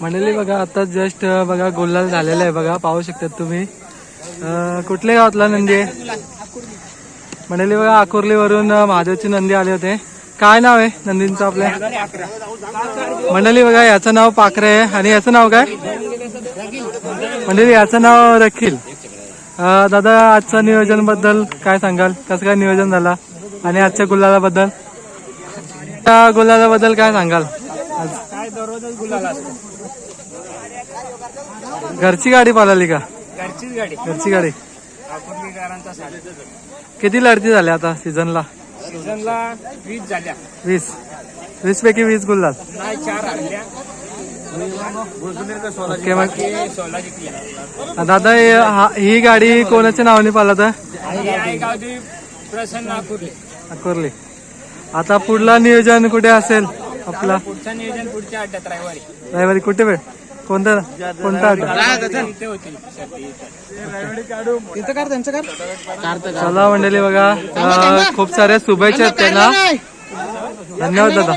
मंडळी बघा आता जस्ट बघा गोल्लाल झालेला आहे. बघा पाहू शकतात तुम्ही. कुठल्या गावातला नंदी आहे? मंडळी बघा अकोर्लीवरून महादेवची नंदी आले होते. काय नाव आहे नंदींचं आपल्या? मंडळी बघा याचं नाव पाखरे आहे. आणि याचं नाव काय? मंडळी याचं नाव रखील. दादा आजच्या नियोजनबद्दल काय सांगाल? कसं काय नियोजन झाला? आणि आजच्या गुलालाबद्दल? त्या गुलालाबद्दल काय सांगाल? आज? काय दररोजच गुलाल असतो घरची गाडी पाळाली का? घरचीच गाडी. घरची गाडी. किती लढती झाल्या आता सीझनला? सीझनला वीस झाल्या. वीस. वीस पैकी वीस गुलाल. नाही चार हरल्या. ओके मग ते सोळा जिंकल्या. दादा हे- हा- ही गाडी कोणाच्या नावाने पाला तर आणि आहे गावची प्रसन्न अकोरली आता पुढला नियोजन कुठे असेल? आपला पुढचं नियोजन पुढच्या अड्ड्यात रविवारी. रविवारी कुठे? वेळ कोणता? कोणता. चला मंडळी बघा खूप साऱ्या शुभेच्छा त्यांना. धन्यवाद दादा.